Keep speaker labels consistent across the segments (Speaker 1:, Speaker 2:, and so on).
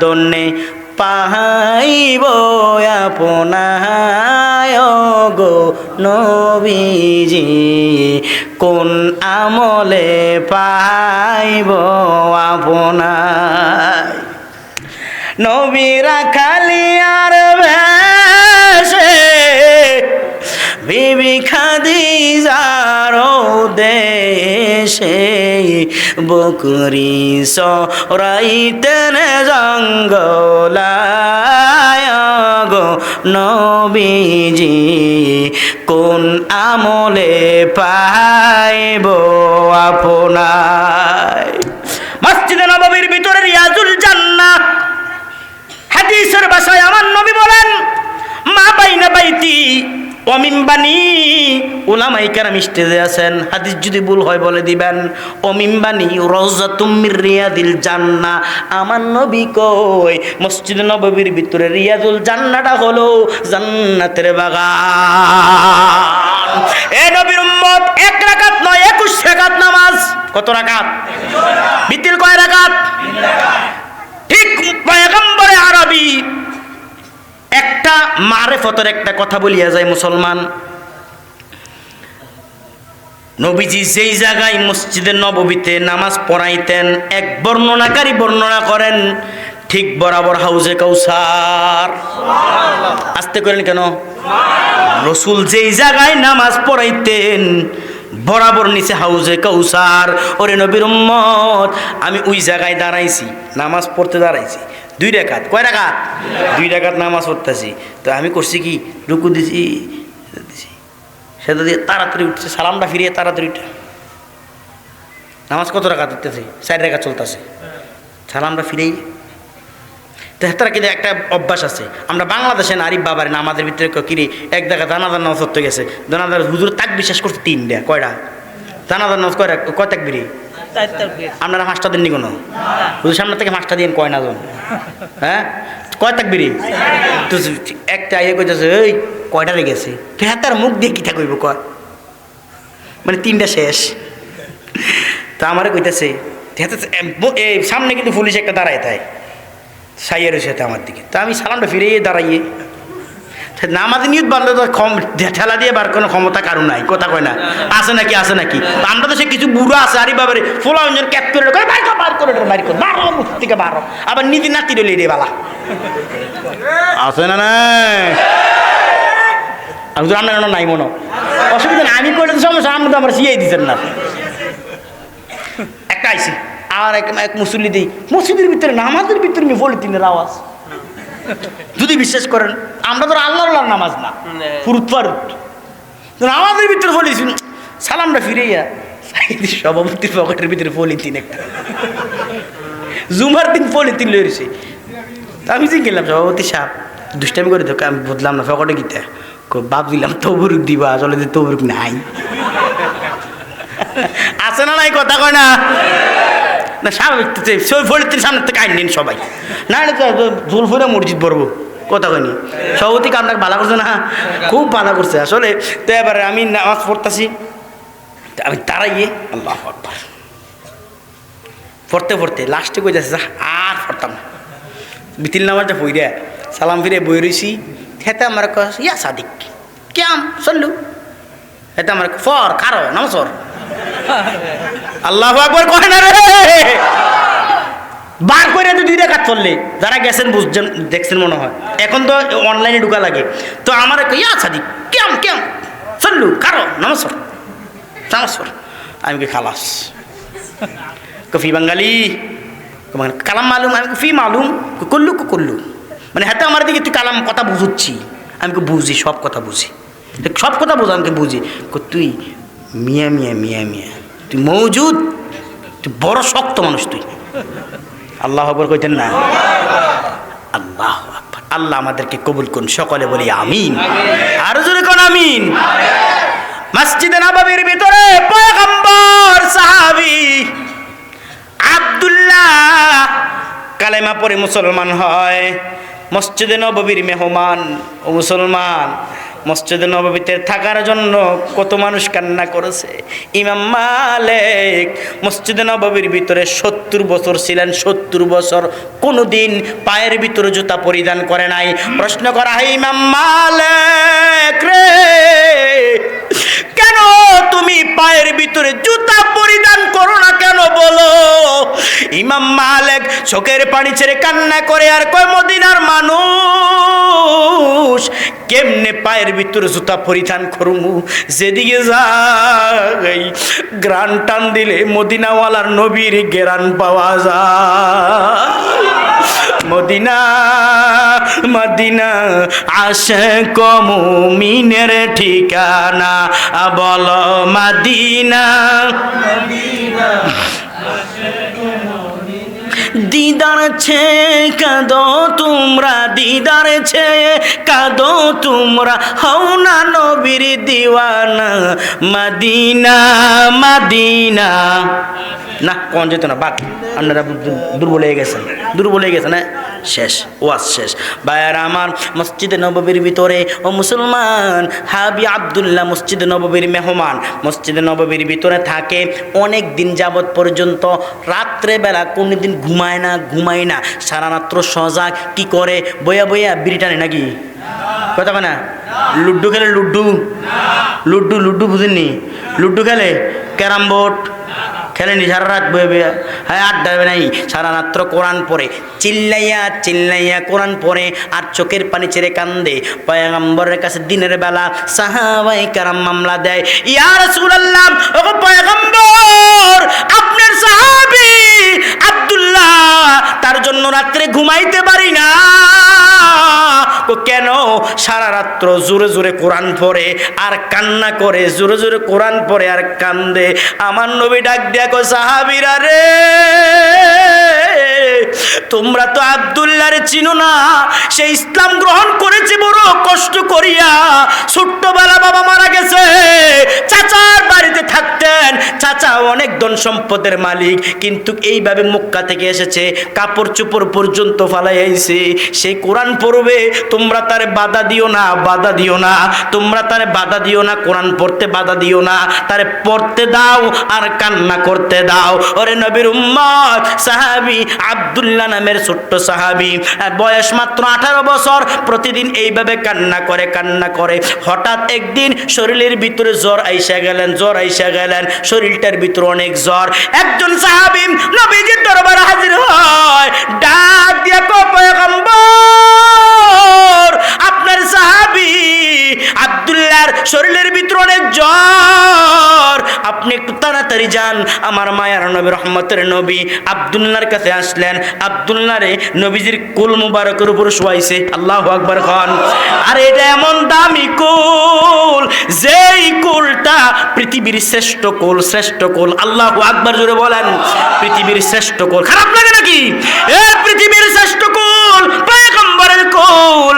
Speaker 1: দন্যে পাহাইব আপনায় গো নবীজি। কোন আমলে পাইব আপনায়? নবীরা খালিয়ার ভেসে বিবি খাদিজার দেশে বকরি সরাইতেন জঙ্গলায় গো নবীজি, কোন আমলে পাইব আপনায় মসজিদে নববীর ভিতরে রিয়াজুল জান্নাহ হাদিসের ভাষায় আমার নবী বলেন, মা বাইনা বাইতি অমিম্বানি ওলামাই কেরাম স্টেজে আছেন। হাদিস যদি ভুল হয় বলে দিবেন। অমিম্বানি রজাতুমির রিয়াদিল জান্না। আমার নবী কই? মসজিদ নববীর ভিতরে রিয়াদুল জান্নাটা হলো জান্নাতের বাগান। এ নবীর উম্মত, এক রাকাত নয়, একুশ রাকাত নামাজ। কত রাকাত? বিতিল কয় রাকাত? ঠিক পয়গম্বরে আরবি। একটা মারেফতের একটা কথা বলিয়া যায় মুসলমান। নবীজি যেই জায়গায় মসজিদের নববীতে নামাজ পড়াইতেন, এক বর্ণনাকারী বর্ণনা করেন, ঠিক বরাবর হাউজে কৌসার আসতে করেন কেন? রসুল যেই জায়গায় নামাজ পড়াইতেন, বরাবর নিচে হাউজে কৌসার ওরে নবীর উম্মত, আমি ওই জায়গায় দাঁড়াইছি, নামাজ পড়তে দাঁড়াইছি। দুই রেখাত, কয় রেখাত? দুই রেখাত নামাজ পড়তেছি। তো আমি করছি কি? রুকু দিছি। সেটা দিয়ে তাড়াতাড়ি উঠছে সালামটা ফিরিয়ে তাড়াতাড়ি উঠে। নামাজ কত টাকা দিতেছে চার রেখা চলতেছে। সালামটা ফিরেই। তারা কিন্তু একটা অভ্যাস আছে। আমরা বাংলাদেশে নারী বাবার না আমাদের ভিতরে কিরে এক দেখা দানাদার নামাজ ধরতে গেছে। দানাদার হুজুর তাক বিশ্বাস করছে তিনটা কয়টা? দানাদার নামাজ কয়টা? কয় তাক বিরি আপনারা মাস্টার দেননি কোনো হুজুর সামনে থেকে মাস্টার দিন কয় না জন? হ্যাঁ? কয় তাক বিরি তো একটা ইয়ে কইতেছে ওই কয়টা রেগেছে তো হ্যাঁ তার মুখ দিয়ে কিটা কইব কয়? মানে তিনটা শেষ। তো আমারে কইতেছে হ্যাঁ এই সামনে কিন্তু পুলিশ একটা দাঁড়ায় তাই সাইয়ের সাথে আমার দিকে। তো আমি সালামটা ফিরে দাঁড়াইয়ে নামাজ নিয়ত বাড়লে তো ঠেলা দিয়ে বার কোনো ক্ষমতা কারও নাই, কথা কয় না। আছে নাকি আছে নাকি? আমরা তো সে কিছু বুড়ো আছে, আরে বাবারে ফোলা অঞ্জন ক্যাপ করে করে বার কর বার করে বার কর বারো থেকে বারো আবার নীতি নাতি রইলে রে বালা আছে না না আমি তো আপনার নাই মনে অসুবিধা নাই, আমি করলে তো সমস্যা, আপনি তো আমার শিয়াই দিচ্ছেন না। একটা আইসি, আর এক মুসল্লি দিই, মসজিদের ভিতরে, নামাজের ভিতরে আমি বলি, তিনের আওয়াজ। যদি বিশ্বাস করেন আমরা তো আল্লাহ আল্লাহর নামাজ না ফুরুত ফারুত। নামাজের ভিতরে বলিস সালামটা ফিরেইয়া সভাপতির পকেটের ভিতরে পলিথিন একটা। জুমার দিন পলিথিন লইছে আমি যে গেলাম সভাপতি সাহেব দুষ্টামি করে দেখো আমি বুঝলাম না পকেটে গিতে বাপ দিলাম তবুরুক দিবা আসলে যে তবুরুক নাই। আছে না নাই কথা কয় না? না, স্বাভাবিক তো সামনে থেকে আইন নিন সবাই। না ঝুল ফুরে মসজিদ পড়ব কথা কয়নি সভাপতি আপনাকে ভালো করছে না? খুব ভালো করছে। আসলে তো এবারে আমি নামাজ পড়তেছি আমি দাঁড়াইয়ে আল্লাহ পড়তে পড়তে লাস্টে কই যাচ্ছে? আর পড়তাম না। বিতিল নামাজটা পইরে সালাম ফিরে বই রইছি, হেতে আমার ইয়া সাদিক কেম চললু হেতে আমার ফর, খারো, নামাজ আল্লাহ আকবর কয় না রে? বার করে তো দুই রেখা চললে যারা গেছেন বুঝছেন, দেখছেন মনে হয়। এখন তো অনলাইনে ঢুকা লাগে। তো আমার ইয়া সাদি কেম কেম? চললু, কারও? নমস্কার। নমস্কার। আমি কি খালাস? কফি বাঙালি? কালাম মালুম, আমি ফি মালুম করলু করলু মানে হাতে আমার দিকে তুই কালাম কথা বুঝুচ্ছি। আমি বুঝি, সব কথা বুঝি। সব কথা বুঝ। আমি বুঝি তুই মিয়া মিয়া মিয়া মিয়া। তুই মৌজুদ? তুই বড় শক্ত মানুষ তুই। আল্লাহ আকবর কইতেন না? আল্লাহ আল্লাহ আমাদেরকে কবুল করুন। সকলে বলি আমিন। আরও জোরে কোন আমিন? মসজিদে নববীর ভিতরে পয়গম্বর সাহাবী আব্দুল্লাহ কালেমা পরে মুসলমান হয়। মসজিদে নববীর মেহমান ও মুসলমান। মসজিদে নববীতে থাকার জন্য কত মানুষ কান্না করেছে। ইমাম মালিক মসজিদে নববীর ভিতরে সত্তর বছর ছিলেন, সত্তর বছর কোনো দিন পায়ের ভিতরে জুতা পরিধান করে নাই। প্রশ্ন করা হয়, ইমাম মালিক রে, কেন তুমি পায়ের ভিতরে জুতা পরিধান করো না কেন বলো? ইমাম মালেক চোখের পানি ছেড়ে কান্না করে, আর কয় মদিনার মানুষ? কেমনে পায়ের ভিতরে জুতা পরিধান করমু? যেদিকে যাই, গ্রান টান দিলে মদিনাওয়ালার নবীর গেরান পাওয়া যায়। মদিনা মদিনা আসে কমিনের ঠিকানা। বল মদিনা। দিদার ছে, কাঁদো তোমরা দিদার ছে, কাঁদো তোমরা হও না নবীর দিওয়ানা, মদিনা মদিনা। না, কোন যেত না, বাক আপনারা দুর্বল হয়ে গেছেন দুর্বল হয়ে গেছেন হ্যাঁ শেষ, ওয়াজ শেষ। বায়ার আমার মসজিদে নববীর ভিতরে, ও মুসলমান, হাবি আবদুল্লাহ মসজিদে নববীর মেহমান, মসজিদে নববীর ভিতরে থাকে, অনেক দিন যাবৎ পর্যন্ত রাত্রেবেলা কোনো দিন ঘুমায় না ঘুমায় না। সারা রাত্র সজাগ কি করে? বইয়া বইয়া বিড়ি টানে নাকি? কথা না? লুড্ডু খেলে লুড্ডু? লুডু লুড্ডু বুঝেননি? লুডু খেলে ক্যারাম বোর্ড? খেলেনি সারা রাত বয়ে বয়ে। হ্যাঁ আড্ডা হবে নাই। সারা রাত্র কোরআন পড়ে। চিল্লাইয়া চিল্লাইয়া কোরআন পড়ে, আর চোখের পানি ছেড়ে কান্দে। পয়গম্বরের কাছে দিনের বেলা সাহাবাই কারাম মামলা দেয়। ইয়ার রাসূলুল্লাহ, ওগো পয়গম্বর, আপনার সাহাবী আব্দুল্লাহ, তার জন্য রাত্রে ঘুমাইতে পারি না। ও কেন? সারা রাত্র জোরে জোরে কোরআন পড়ে, আর কান্না করে, জোরে জোরে কোরআন পড়ে, আর কান্দে। আমার নবী ডাক দেখো সাহাবিরা রে। তোমরা তো আবদুল্লার চিনো না। সে ইসলাম গ্রহণ করেছে বড় কষ্ট করিয়া। ছোট্টবেলা বাবা মারা গেছে। চাচার বাড়িতে থাকতেন। চাচা অনেক ধন সম্পদের মালিক, কিন্তু এইভাবে মক্কা থেকে এসেছে, কাপড় চোপড় পর্যন্ত ফালাই আইছে সেই কোরআন পড়বে, তোমরা তার বাধা দিও না, বাধা দিও না। তোমরা তার বাধা দিও না, কোরআন পড়তে বাধা দিও না। তার পড়তে দাও আর কান্না করতে দাও। ওরে নবীর উম্মত, সাহাবি আব্দুল্লাহ নামের ছোট্ট সাহাবি বয়স মাত্র আঠারো বছর, প্রতিদিন এইভাবে কান্না করে কান্না করে। হঠাৎ একদিন শরীরের ভিতরে জ্বর আইসা গেলেন, জ্বর আইসা গেলেন। শরীরটার ভিতরে অনেক জ্বর। একজন সাহাবি নবীজির দরবার হাজির হয়, ডাক দিয়া কো পয়গম্বর আপনার সাহাবি আব্দুল্লাহর শরীরের ভিতরে অনেক জ্বর। আপনি একটু তাড়াতাড়ি যান। আমার মায়ার নবী, রহমতের নবী আব্দুল্লাহর কাছে আসলেন। আব্দুল্লাহরে নবীজির কুল মুবারকের উপর শোয়াইছে। আল্লাহ আকবর খান। আর এটা এমন দামি কুল, যেই কুলটা পৃথিবীর শ্রেষ্ঠ কুল শ্রেষ্ঠ কুল। আল্লাহ আকবর জুড়ে বলেন, পৃথিবীর শ্রেষ্ঠ কুল। খারাপ লাগে নাকি? এ পৃথিবীর শ্রেষ্ঠ কুল, পয়গম্বরের কুল।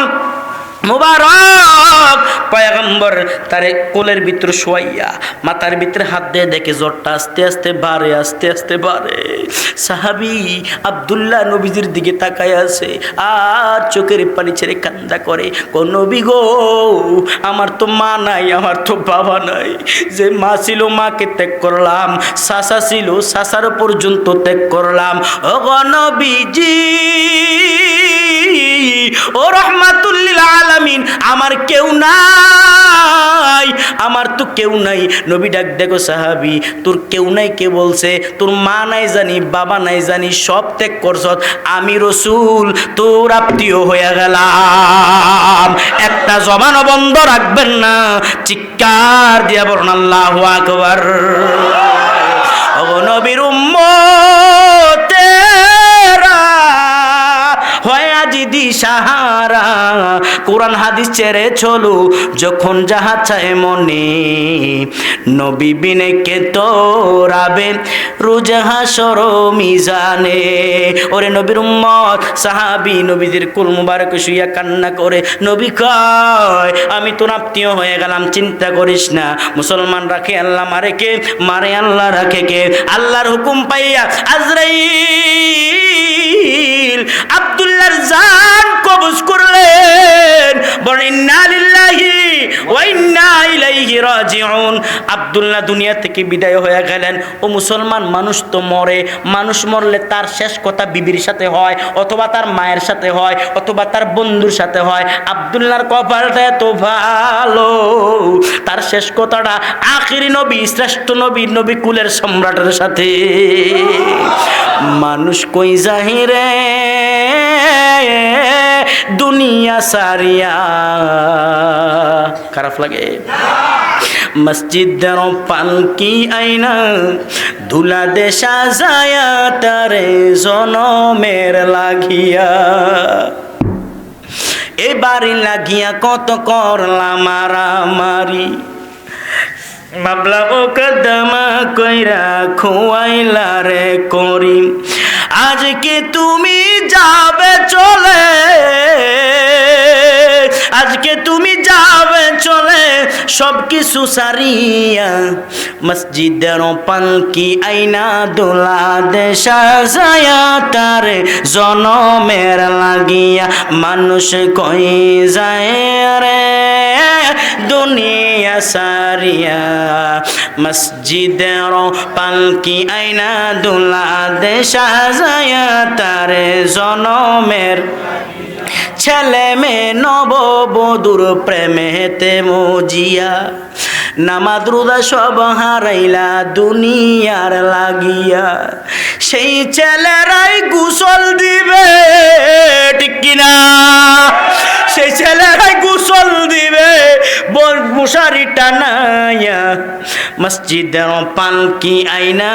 Speaker 1: মুবারক। পয়গম্বর তার কোলের ভিতরে শোয়াইয়া মাথার ভিতরে হাত দিয়ে দেখে জ্বরটা আস্তে আস্তে বাড়ে, আস্তে আস্তে বাড়ে। সাহাবি আবদুল্লাহ নবীজির দিকে তাকায় আছে, আর চোখের পানি ছেড়ে কান্দা করে কো নবী গো, আমার তো মা নাই, আমার তো বাবা নাই। যে মা ছিল, মাকে ত্যাগ করলাম শাসা ছিল শাসার পর্যন্ত ত্যাগ করলাম। ও নবীজি আমার কেউ নাই। আমার তো কেউ নাই। নবী ডাক, দেখো সাহাবি, তোর কেউ নাই কে বলছে? তোর মা নাই জানি, বাবা নাই জানি, সব ত্যাগ করছ। আমি রসুল, তোর আত্মীয় হয়ে গেলাম। একটা জবানও বন্ধ রাখবেন না। চিৎকার দিয়া বলুন, আল্লাহ আকবার। নবীর উম্মতেরা দিশাহারা কোরআন হাদিস ছেড়ে চলো, যখন যাহা চায় মনে। নবী বিনে কে তোরাবে রুজাহা সর মিজানে। ওরে নবীর উম্মত, সাহাবি নবীদের কুল মুবারক শুইয়া কান্না করে, নবী কয়, আমি তোর আত্মীয় হয়ে গেলাম, চিন্তা করিস না। মুসলমান রাখে আল্লাহ, মারে কে? মারে আল্লাহ রাখে কে? আল্লাহর হুকুম পাইয়া আজরাইল জান কবজ করলেন। আব্দুল্লাহ দুনিয়া থেকে বিদায় হয়ে গেলেন। ও মুসলমান, মানুষ তো মরে। মানুষ মরলে তার শেষ কথা বিবির সাথে হয়, অথবা তার মায়ের সাথে হয়, অথবা তার বন্ধুর সাথে হয়। আব্দুল্লাহর কপালটা এত ভালো। তার শেষ কথাটা আখিরি নবী, শ্রেষ্ঠ নবী নবী কুলের সম্রাটের সাথে। মানুষ কই জাহিরে? দুনিয়া সারিয়া। খারাপ লাগে। মসজিদের পালকি আইনা? ধুলা দেশা যায় তারে জনমের লাগিয়া। এ বাড়ি লাগিয়া কত করলাম মারামারি মামলা ও কদমা কইরা খুয়াইলা রে করি আজকে তুমি যাবে চলে। আজকে তুমি যাবে চলে সব কিছু সারিয়া। মসজিদের পালকি আইনা দোলা দেশা যায় তারে জনমের লাগিয়া। মানুষ কই যায় রে? দুনিয়া সারিয়া। মসজিদের পালকি আইনা দোলা দেশা যায় তারে জনমের ছেলে মেয়ে নববধুর প্রেমেতে মজিয়া। নামাদ্রুদা সব হারাইলা দুনিয়ার লাগিয়া। সেই ছেলেরাই কুশল দিবে, ঠিক কিনা? সেই ছেলেরাই গুসল দিবে মশারি টানাইয়া মসজিদের পালকি আইনা,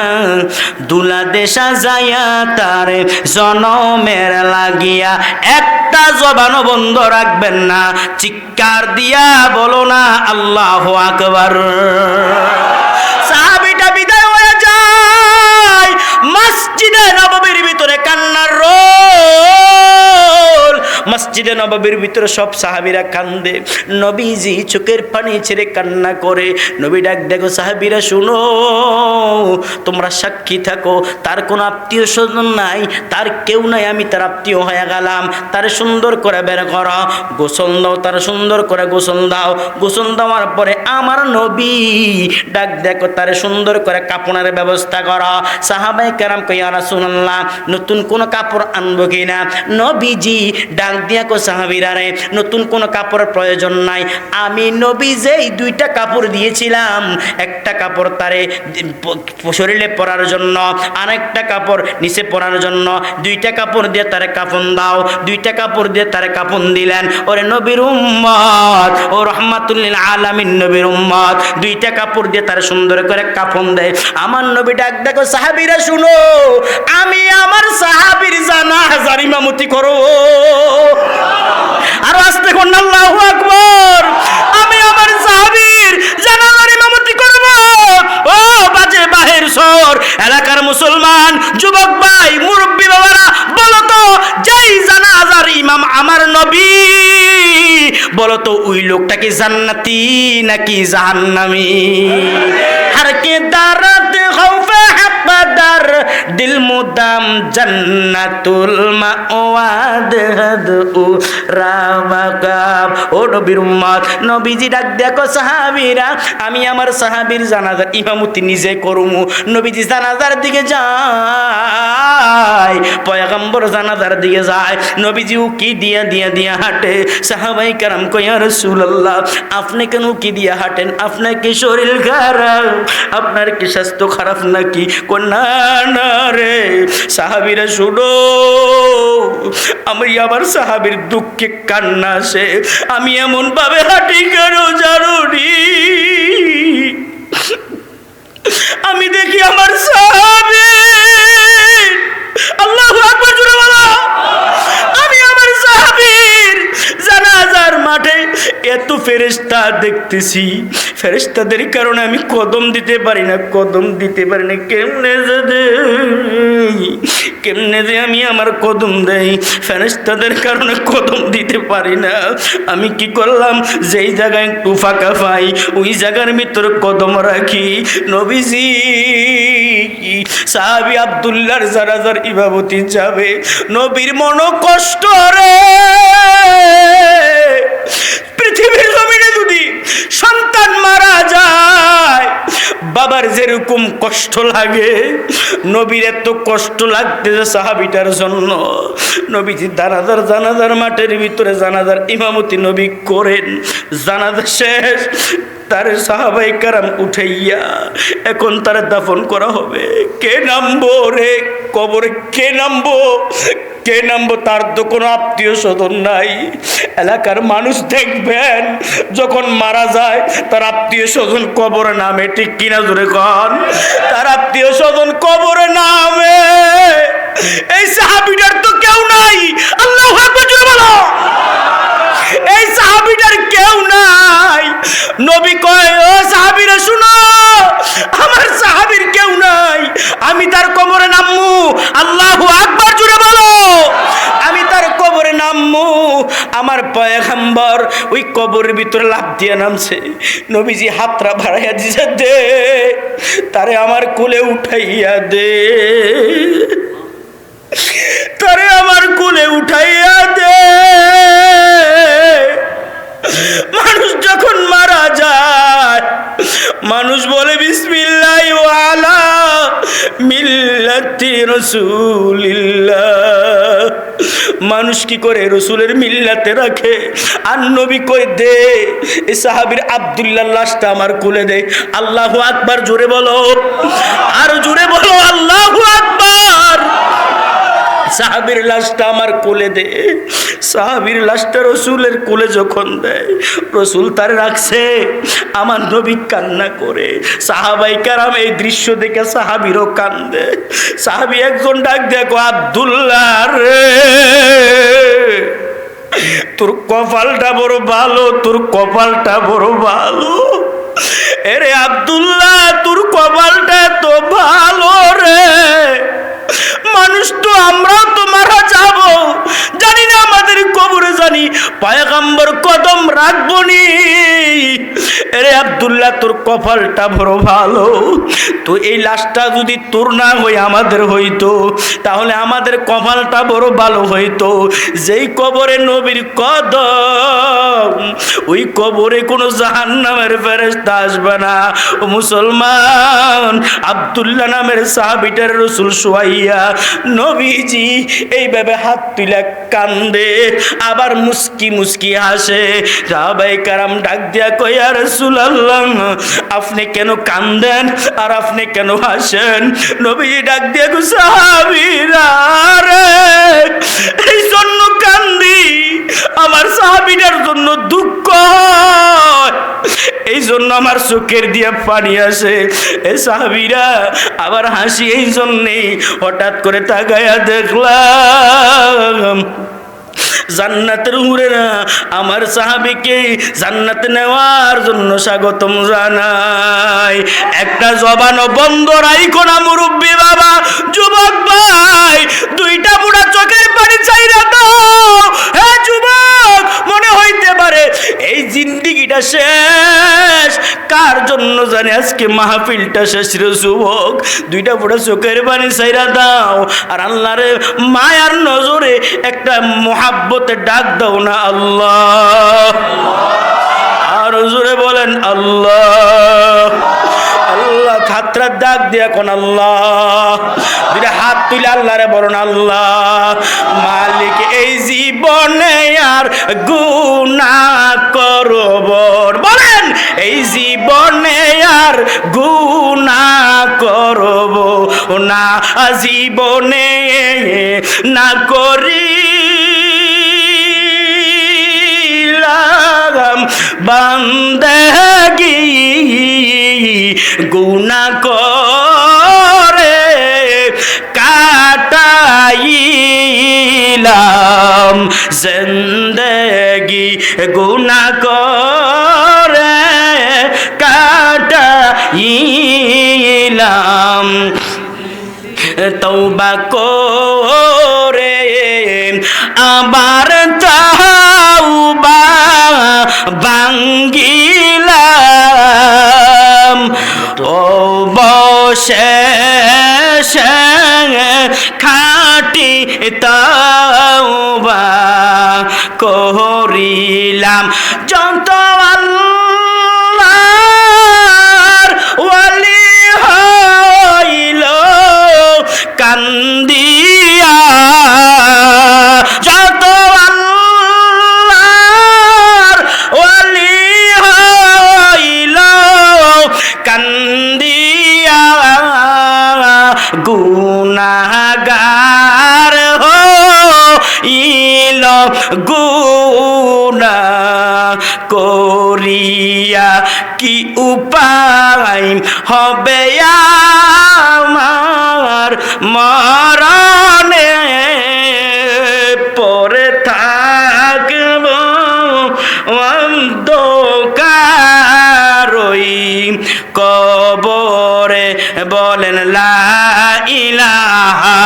Speaker 1: দুলা দেশা যাইয়া তার জনমের লাগিয়া একটা জবানও বন্ধ রাখবেন না, চিৎকার দিয়া বলো না, আল্লাহ আকবার। মসজিদে নববীর ভিতরে সব সাহাবিরা কান্দে। নবীজি চোখের পানি ছেড়ে কান্না করে। নবী ডাক, দেখো সাহাবিরা, শুনো। তোমরা সাক্ষী থাকো। তার কোনো আত্মীয় স্বজন নাই। তার কেউ নাই। আমি তার আত্মীয় হয়ে গেলাম। তার সুন্দর করে বের করো। গোসল দাও, তার সুন্দর করে গোসল দাও। গোসল দেওয়ার পরে আমার নবী ডাক, দেখো তার সুন্দর করে কাপড়ের ব্যবস্থা করো। সাহাবাই কেরাম কইয়ারা শুনলাম নতুন কোনো কাপড় আনব কিনা? নবীজি ডাক দিয়া কো সাহাবিরা রে নতুন কোনো কাপড়ের প্রয়োজন নাই। আমি নবী যেই দুইটা কাপড় দিয়েছিলাম, একটা কাপড় তারে শরীরে পরার জন্য, আরেকটা কাপড় নিচে পরার জন্য, দুইটা কাপড় দিয়ে তারে কাফন দাও, দুইটা কাপড় দিয়ে তারে কাফন দিলেন। ওরে নবীর উম্মত, ও রহমাতুল্লিল আলামিন নবীর উম্মত, দুইটা কাপড় দিয়ে তারে সুন্দর করে কাফন দেয় আমার নবী ডাক, দেখো সাহাবীরা, শুনো, আমি আমার সাহাবীর জানা হাজার ইমামতি করো আরও আসতে কোন আল্লাহ আকবর। আমি আমার সাহাবির জানালার ইমামতি করব। ও বাজে বাহের সর এলাকার মুসলমান, যুবক ভাই, মুরব্বী বাবারা বলতো যেই জানাজার ইমাম আমার নবী বলতো ওই লোকটা কি জান্নাতি নাকি জাহান্নামি? আর কে দাঁড়াতে খৌফে বাদার দিল মুদাম জন্নাতুল মাওয়াদ। হাদু রামাকাব ও নবীর উম্মত, নবীজি ডাক দেখো সাহাবীরা, আমি আমার সাহাবীর জানাজার ইমামতি নিজে করমু। নবীজি জানাজার দিকে যায়, পয়গম্বর জানাজার দিকে যায়। নবীজি উকি দিয়া দিয়া দিয়া হাঁটে। সাহাবাই কারাম কয়া রসুল্লাহ আপনি কেন উকি দিয়া হাঁটেন? আপনার কি শরীর খারাপ? আপনার কি স্বাস্থ্য খারাপ নাকি? কন্যা, না রে, সাহাবিরা শুনো, আমি আমার সাহাবির দুঃখে কান্না আসে আমি এমন ভাবে হাঁটি কেন জারুরি আমি দেখি আমার সাহাবি, আল্লাহ আকবার জুড়ে বলো আমি আমার সাহাবীর জানাজার মাঠে এত ফেরেশতা দেখতেছি। ফেরেশতাদের কারণে আমি কদম দিতে পারি না, কদম দিতে পারি না। কেমনে কেমনে যে আমি আমার কদম দেই? ফেরেশতাদের কারণে কদম দিতে পারি না। আমি কি করলাম? যেই জায়গায় একটু ফাঁকা পাই, ওই জায়গার ভিতরে কদম রাখি। নবীজি, সাহাবি আবদুল্লাহর জানাজার ইমামতি যাবে, নবীর মন কষ্ট রে। পৃথিবীর জমিনে যদি সন্তান মারা যায়। এরকম কষ্ট লাগে, নবীর এত কষ্ট লাগতেছে সাহাবিটার জন্য নবীজি দানাদার, জানাজার মাঠের ভিতরে জানাজার ইমামতি নবী করেন। জানাজা শেষ, তার সাহাবাই কারাম উঠাইয়া এখন তার দাফন করা হবে। কে নামবো রে? কবরে কে নামবো? কে নামবো? তার তো কোনো আত্মীয় স্বজন নাই। এলাকার মানুষ দেখবেন, যখন মারা যায় তার আত্মীয় স্বজন কবরে নামে, ঠিক কিনা জোরে কন? তার আত্মীয় স্বজন কবরে নামে। এই সাহাবিটার তো কেউ নাই। আল্লাহ বলো। এই সাহাবিটার কেউ নাই। নবী কয়, ও সাহাবিরা, শুনো, আমার সাহাবির কেউ নাই। আমি তার কবরে নামমু আল্লাহু আকবার জুড়ে বলো। কবরে নামমু। আমার পয়গাম্বর ওই কবরের ভিতরে লাভ দিয়ে নামছে। নবীজি হাতরা ভাড়াইয়া দিছে, দে, তারে আমার কোলে উঠাইয়া দে। তারে আমার কোলে উঠাইয়া দে। মানুষ যখন মারা যায়, মানুষ বলে মানুষ কি করে রসুলের মিল্লাতে রাখে? আর নবী কই, দে এই সাহাবীর আব্দুল্লাহ লাশটা আমার কোলে দে। আল্লাহু আকবার, জোরে বলো। আর জোরে বলো, আল্লাহু আকবার। সাহাবির লাশটা আমার কোলে দে। সাহাবির লাশটা রসুলের কোলে যখন দেয়, রসুল তার রাখছে, আমার নবী কান্না করে। সাহাবাই কারাম এই দৃশ্য দেখে সাহাবিরও কান্দে। সাহাবি একজন ডাক দেখো আব্দুল্লাহ রে, তোর কপালটা বড় ভালো, তোর কপালটা বড় ভালো। এরে আব্দুল্লাহ, তোর কপালটা তো ভালো রে। মানুষ তো আমরাও তো মারা যাব। জানি না আমাদের কবরে জানি। পায়গাম্বর কদম রাখব নি। এরে আব্দুল্লাহ, তোর কপালটা বড় ভালো। তো এই লাশটা যদি তোর না হই আমাদের হইতো। তাহলে আমাদের কপালটা বড় ভালো হইতো। যেই কবরে নবীর কদম, ওই কবরে কোনো জাহান্নামের ফেরেস্তা আসবে না। ও মুসলমান, আব্দুল্লাহ নামের সাহাবিটার রসুল সোয়াইয়া নবীজি এইভাবে হাত তুলে কান্দে, আবার মুস্কি মুস্কি হাসে। কারাম ডাক দিয়া আপনি কেন কান্দেন আর আপনি কেন হাসেন? নবীজি ডাক দিয়া গো এই জন্য কান্দি, আমার সাহাবিটার জন্য দুঃখ এই জন্য আমার চোখের দিয়ে পানি আসে। এ সাহাবিরা আবার হাসি, এই জন্যেই হঠাৎ করে তাকায়া দেখলাম, জান্নাতের উড়েরা আমার সাহাবিকে জান্নাত নেওয়ার জন্য স্বাগতম জানাই একটা জবানো বন্ধ রাইখো না, মুরব্বী বাবা, যুবক ভাই, দুইটা বুড়া চোখের পানি চাইরা দাও। হ্যাঁ যুবক, মনে হইতে পারে এই জিন্দিগিটা শেষ। কার জন্য জানে? আজকে মাহফিলটা শেষ রে যুবক। দুইটা বুড়া চোখের পানি সাইরা দাও। আর আল্লাহরে মায়ার নজরে একটা মহাব্বতে ডাক দাও না আল্লাহ। আর জোরে বলেন আল্লাহ। ছাত্রার ডাক দিয়ে কোন আল্লাহ। হাত তুলে আল্লাহরে বলুন আল্লাহ। মালিক, এই জীবনে আর গুনা করব বলেন, এই জীবনে আর গুনা করব না। জীবনে না করি বান্দেগি। গুনা করে কাটাইলাম। জিন্দগি গুনা করে কাটাইলাম। তৌবা করে আবার বসে খাটি তাওবা করিলাম যত লা ইলাহা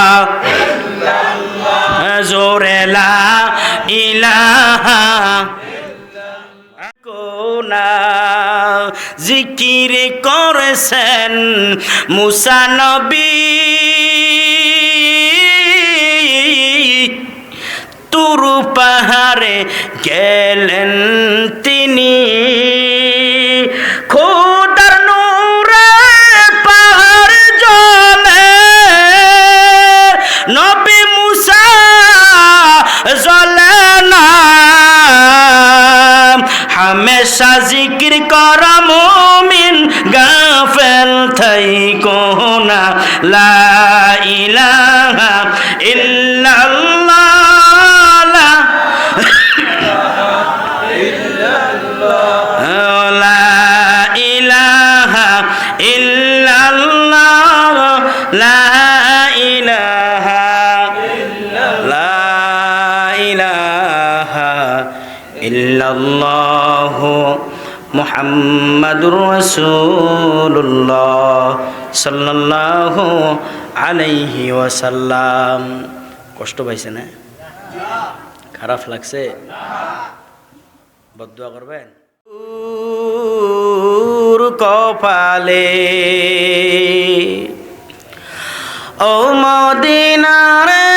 Speaker 1: জোরে লা করেছেন মুসানবী তুরু পাহাড়ে গেলেন তিনি। জিকির কর মুহাম্মাদুর কষ্ট পাইছে না খারাপ লাগছে? বদুয়া করবেন? কপালে ও মদিনারে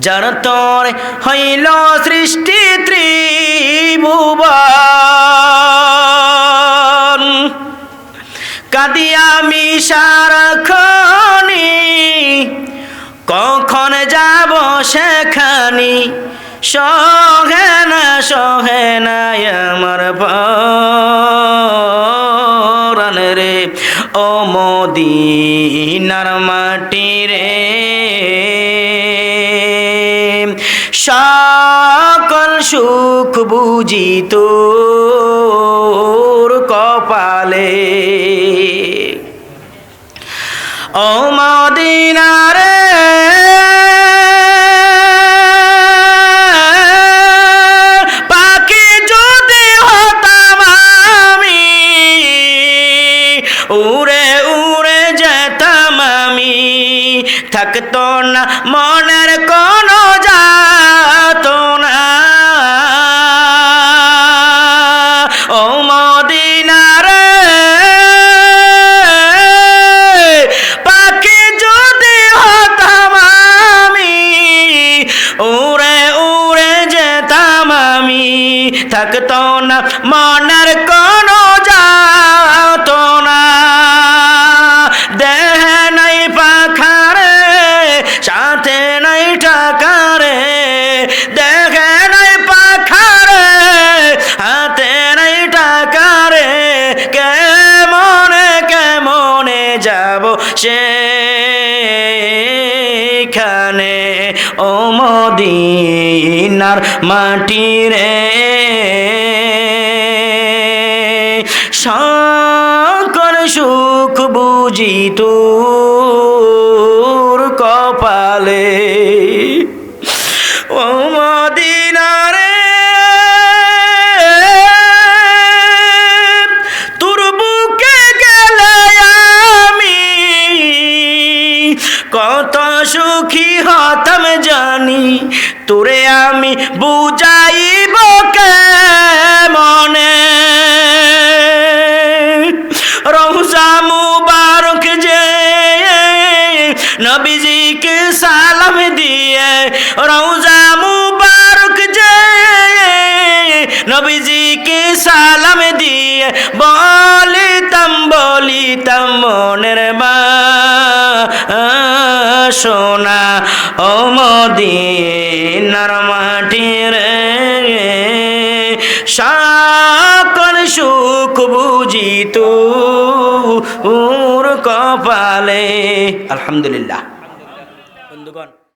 Speaker 1: যার তোর হইল সৃষ্টি ত্রিভুবন। কাদি আমি সারাক্ষণি কখন যাব সেখানি? সহে না সহে না আমার পরাণ ও মদিনার মাটি রে সকল সুখ বুঝি তোর কপালে। মদিনার কত সুখী হতাম জানি, তোরে আমি বুঝাইব কে মনে রোজা মুবারক যে নবীজিকে সালাম দিয়ে রোজা মুবারক যে নবীজিকে সালাম দিয়ে, বলিতাম বলিতাম মনের বা সোনা ও মদিনার মাটি রে। সকল সুখ বুঝি তোর কপালে। আলহামদুলিল্লাহ।